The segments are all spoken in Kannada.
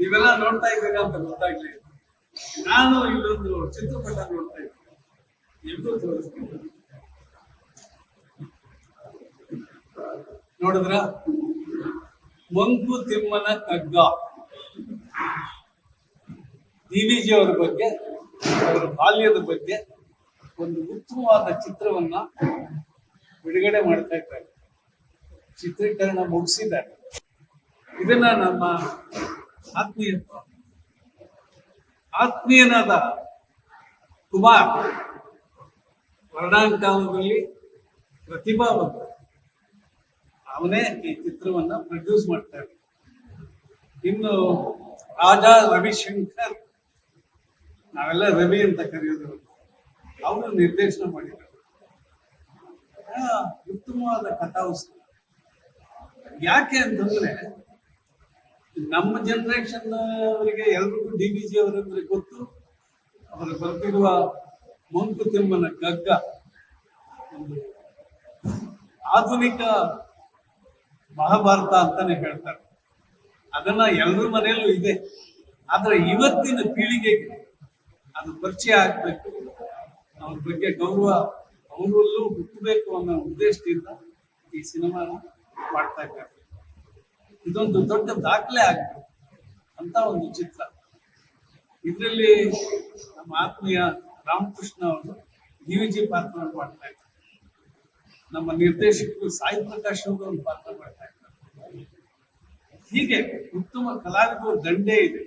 ನೀವೆಲ್ಲ ನೋಡ್ತಾ ಇದ್ದೀರಾ ಅಂತ ಗೊತ್ತಾಗ್ಲಿ ನಾನು ಇಲ್ಲೊಂದು ಚಿತ್ರಪಟ ನೋಡ್ತಾ ಇದ್ದೀನಿ ಎಲ್ರೂ ತೋರಿಸ್ತೀನಿ. ನೋಡಿದ್ರ? ಮಂಕು ತಿಮ್ಮನ ಕಗ್ಗ. ಡಿವಿಜಿ ಅವರ ಬಗ್ಗೆ, ಅವರ ಬಾಲ್ಯದ ಬಗ್ಗೆ ಒಂದು ಉತ್ತಮವಾದ ಚಿತ್ರವನ್ನ ಬಿಡುಗಡೆ ಮಾಡ್ತಾ ಇದ್ದಾರೆ. ಚಿತ್ರೀಕರಣ ಮುಗಿಸಿದ್ದಾರೆ. ಇದನ್ನ ನಮ್ಮ ಆತ್ಮೀಯ ಆತ್ಮೀಯನಾದ ಕುಮಾರ್ ವರ್ಣಾಂಕಾಲದಲ್ಲಿ ಪ್ರತಿಭಾವಂತ ಅವನೇ ಈ ಚಿತ್ರವನ್ನ ಪ್ರೊಡ್ಯೂಸ್ ಮಾಡ್ತಾರೆ ಇನ್ನು ರಾಜ ರವಿಶಂಕರ್, ನಾವೆಲ್ಲ ರವಿ ಅಂತ ಕರೆಯೋದು. ಅವರು ನಿರ್ದೇಶನ ಮಾಡಿದ್ದಾರೆ ಉತ್ತಮವಾದ ಕಥಾವಸ್ತು ಯಾಕೆ ಅಂತಂದ್ರೆ ನಮ್ಮ ಜನರೇಷನ್ ಅವರಿಗೆ ಎಲ್ರಿಗೂ ಡಿ ಬಿ ಜಿ ಅವರಂದ್ರೆ ಗೊತ್ತು. ಅವರು ಬರ್ತಿರುವ ಮಂಕುತಿಮ್ಮನ ಗಗ್ಗ. ಒಂದು ಆಧುನಿಕ ಮಹಾಭಾರತ ಅಂತಾನೆ ಹೇಳ್ತಾರೆ. ಅದನ್ನ ಎಲ್ಲರ ಮನೆಯಲ್ಲೂ ಇದೆ. ಆದ್ರೆ ಇವತ್ತಿನ ಪೀಳಿಗೆಗೆ ಅದು ಪರಿಚಯ ಆಗ್ಬೇಕು. ಅವ್ರ ಬಗ್ಗೆ ಗೌರವ ಅವರಲ್ಲೂ ಹುಟ್ಟಬೇಕು ಅನ್ನೋ ಉದ್ದೇಶದಿಂದ ಈ ಸಿನಿಮಾನ ಮಾಡ್ತಾ ಇದ್ದಾರೆ. ಇದೊಂದು ದೊಡ್ಡ ದಾಖಲೆ ಆಗಿತ್ತು ಅಂತ ಒಂದು ಚಿತ್ರ. ಇದರಲ್ಲಿ ನಮ್ಮ ಆತ್ಮೀಯ ರಾಮಕೃಷ್ಣ ಅವರು ಡಿವಿಜಿ ಪಾತ್ರವನ್ನು ಮಾಡ್ತಾ ಇದ್ದಾರೆ. ನಮ್ಮ ನಿರ್ದೇಶಕರು ಸಾಯಿ ಪ್ರಕಾಶ್ ಅವರು ಒಂದು ಪಾತ್ರ ಮಾಡ್ತಾ ಇದ್ದಾರೆ. ಹೀಗೆ ಉತ್ತಮ ಕಲಾವಿದರು ದಂಡೇ ಇದೆ.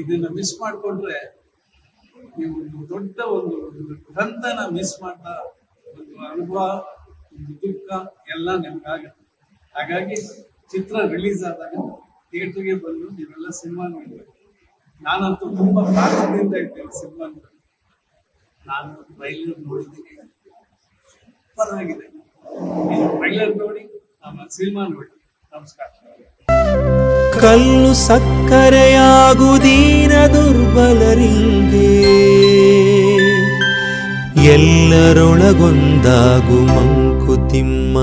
ಇದನ್ನ ಮಿಸ್ ಮಾಡಿಕೊಂಡ್ರೆ ನೀವು ಒಂದು ದೊಡ್ಡ ಒಂದು ಗ್ರಂಥನ ಮಿಸ್ ಮಾಡ್ತಾ ಒಂದು ಅನುಭವ, ಒಂದು ದುಃಖ ಎಲ್ಲ ನಿಮ್ಗಾಗುತ್ತೆ. ಹಾಗಾಗಿ ಚಿತ್ರ ರಿಲೀಸ್ ಆದಾಗ ಥಿಯೇಟರ್ಗೆ ಬಂದು ನೀವೆಲ್ಲ ಸಿನಿಮಾ ನೋಡಬೇಕು. ನಾನಂತೂ ತುಂಬಾ ಕಾರಣದಿಂದ ಇದ್ದೇನೆ ಸಿನಿಮಾ ನಾನು ಟ್ರೈಲರ್ ನೋಡಿದ್ದೀನಿ. ಪರವಾಗಿದೆ ನೀವು ಟ್ರೈಲರ್ ನೋಡಿ ಆಮೇಲೆ ಸಿನಿಮಾ ನೋಡಿ. ನಮಸ್ಕಾರ. ಕಲ್ಲು ಸಕ್ಕರೆಯಾಗುದೀನ ದುರ್ಬಲರಿಂದೆ ಎಲ್ಲರೊಳಗೊಂದಾಗು ಮಂಕುತಿಮ್ಮ